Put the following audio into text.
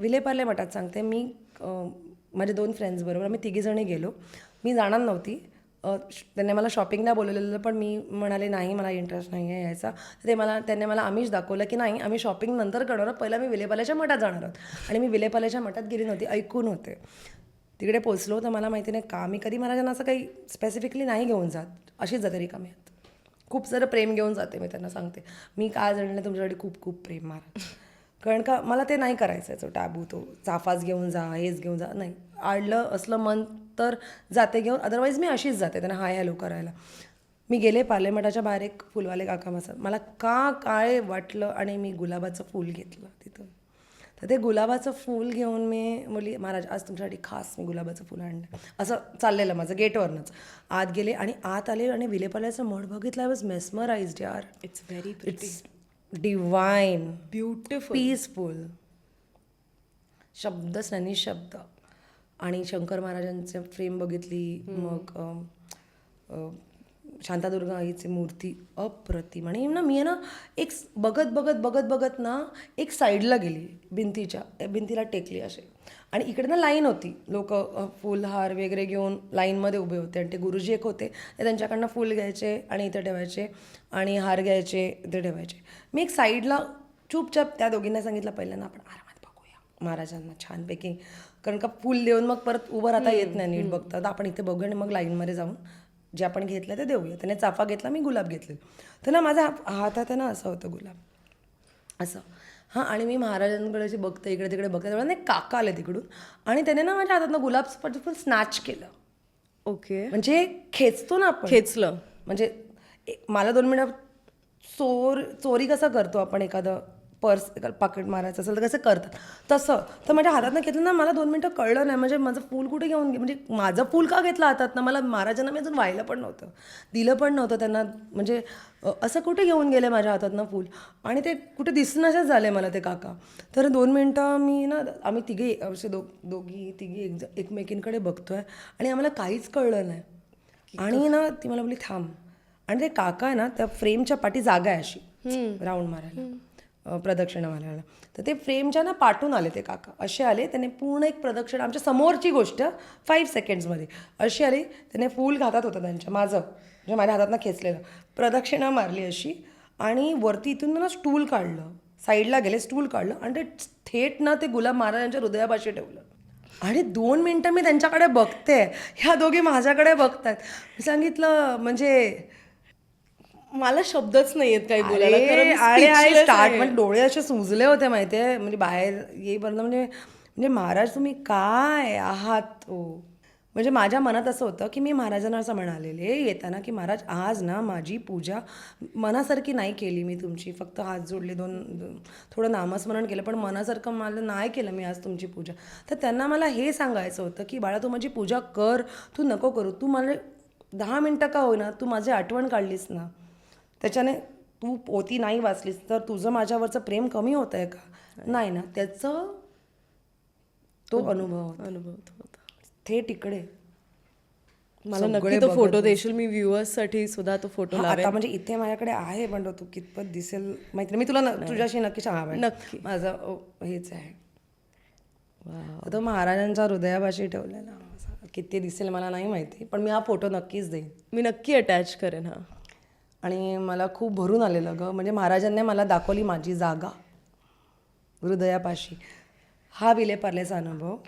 विलेपार्ले मठात सांगते मी माझ्या माझे दोन फ्रेंड्सबरोबर आम्ही तिघीजणी गेलो. मी जाणार नव्हती. त्यांनी मला शॉपिंगला बोलवलेलं पण मी म्हणाले नाही मला इंटरेस्ट नाही आहे यायचा ते मला त्यांनी मला आमिष दाखवलं की नाही आम्ही शॉपिंग नंतर करणार आहोत. पहिला मी विलेपाल्याच्या मठात जाणार आहोत. आणि मी विलेपाल्याच्या मठात गेली नव्हती ऐकून होते. तिकडे पोचलो तर मला माहिती नाही का मी कधी महाराजांना असं काही स्पेसिफिकली नाही घेऊन जात. अशीच जाते रिकामी आहेत. खूप सारं प्रेम घेऊन जाते मी त्यांना सांगते. मी काय जाणलं तुमच्याकडे खूप खूप प्रेम महाराज कारण का मला ते नाही करायचं आहे तो टॅबू तो चाफाच घेऊन जा हेच घेऊन जा. नाही आडलं असलं मन तर जाते घेऊन. अदरवाईज मी अशीच जाते त्यांना हाय हॅलो करायला. मी गेले पार्लेमठाच्या बाहेर एक फुलवाले काका बसत मला का काय वाटलं आणि मी गुलाबाचं फूल घेतलं तिथून. तर ते गुलाबाचं फूल घेऊन मी मुली महाराज आज तुमच्यासाठी खास मी गुलाबाचं फूल आणलं. असं चाललेलं माझं गेटवरनंच. आत गेले आणि आत आले आणि विलेपाल्याचं मठ बघितलं आय वॉज मेस्मराइज्ड यार it's very it's divine beautiful peaceful शब्दच नाही शब्द. आणि शंकर महाराजांचे फ्रेम बघितली मग शांतादुर्गा आईची मूर्ती अप्रतिम. आणि ना मी आहे ना एक बघत बघत बघत बघत ना एक साईडला गेली भिंतीच्या भिंतीला टेकली असे. आणि इकडे ना लाईन होती. लोक फुलहार वगैरे घेऊन लाईनमध्ये उभे होते. आणि ते गुरुजी एक होते. ते त्यांच्याकडनं फूल घ्यायचे आणि इथे ठेवायचे आणि हार घ्यायचे इथे ठेवायचे. मी एक साईडला चुपचाप त्या दोघींना सांगितलं पहिल्यांदा आपण आरामात बघूया. महाराजांना छानपैकी. कारण का फुल देऊन मग परत उभं राहता येत नाही नीट बघता. तर आपण इथे बघूया आणि मग लाईनमध्ये जाऊन जे आपण घेतलं ते देऊया. त्याने चाफा घेतला मी गुलाब घेतले. तर ना हात- हातात आहे ना असं होतं गुलाब. असं. हां आणि मी महाराजांकडे जे बघते इकडे तिकडे बघते तेव्हा ना एक काका आले तिकडून. आणि त्याने ना माझ्या हातातनं गुलाब फुल स्नॅच केलं. ओके. म्हणजे खेचतो ना आपण. खेचलं. म्हणजे मला दोन मिनिटं चोर चोरी कसं करतो आपण एखादं? पर्स पाकिट मारायचं असेल तर कसं करतात. तसं. तर माझ्या हातातनं घेतलं ना मला दोन मिनटं कळलं नाही. म्हणजे माझं फूल कुठे घेऊन म्हणजे माझं फूल का घेतलं हातातनं? मला महाराजांना मी अजून व्हायला पण नव्हतं. दिलं पण नव्हतं त्यांना. म्हणजे असं कुठे घेऊन गेले माझ्या हातातनं फूल? आणि ते कुठे दिसण्याचेच झाले मला ते काका. तर दोन मिनटं मी ना आम्ही तिघे असे दो दोघी तिघी एक एकमेकींकडे बघतोय. आणि आम्हाला काहीच कळलं नाही. आणि ना ती मला बोलली थांब. आणि ते काका आहे ना त्या फ्रेमच्या पाठी जागा आहे अशी. राऊंड मारायला. प्रदक्षिणा मारायला. तर ते फ्रेमच्या ना पाठून आले ते काका. असे आले त्याने पूर्ण एक प्रदक्षिणा आमच्या समोरची गोष्ट फाईव्ह सेकंड्समध्ये अशी आली त्याने फूल घातात होतं त्यांच्या माझं म्हणजे माझ्या हातातनं खेचलेलं. प्रदक्षिणा मारली अशी आणि वरती इथून ना स्टूल काढलं. साईडला गेले स्टूल काढलं आणि ते थेट ना ते गुलाब महाराजांच्या हृदयापाशी ठेवलं. आणि दोन मिनटं मी त्यांच्याकडे बघते. ह्या दोघी माझ्याकडे बघतात मी सांगितलं म्हणजे मला शब्दच नाही आहेत काही बोलायला स्टार्ट. म्हणजे डोळे असे सुजले होते माहितीये. म्हणजे बाहेर येईपर्यंत म्हणजे म्हणजे महाराज तुम्ही काय आहात? हो म्हणजे माझ्या मनात असं होतं की मी महाराजांना असं म्हणालेले येताना की महाराज आज ना माझी पूजा मनासारखी नाही केली मी तुमची. फक्त हात जोडले दोन दोन- थोडं नामस्मरण केलं पण मनासारखं मला नाही केलं मी आज तुमची पूजा. तर त्यांना मला हे सांगायचं होतं की बाळा तू माझी पूजा कर तू नको करू तू मला दहा मिनटं का होईना तू माझी आठवण काढलीस ना? त्याच्याने तू पोती नाही वाचलीस तर तुझं माझ्यावरचं प्रेम कमी होत आहे का? नाही ना त्याचं तो अनुभव अनुभव होता. थेट इकडे. मला नक्की तो फोटो देशील मी व्ह्युअर्ससाठी सुद्धा तो फोटो आता म्हणजे इथे माझ्याकडे आहे पण तो कितपत दिसेल माहिती नाही. मी तुला तुझ्याशी नक्की सांगा नक्की. माझं हेच आहे. तो महाराजांच्या हृदयापाशी ठेवलेला. किती दिसेल मला नाही माहिती पण मी हा फोटो नक्कीच देईन. मी नक्की अटॅच करेन हा. आणि मला खूप भरून आलेलं गं. म्हणजे महाराजांनी मला दाखवली माझी जागा. हृदयापाशी. हा विलेपार्लेचा अनुभव.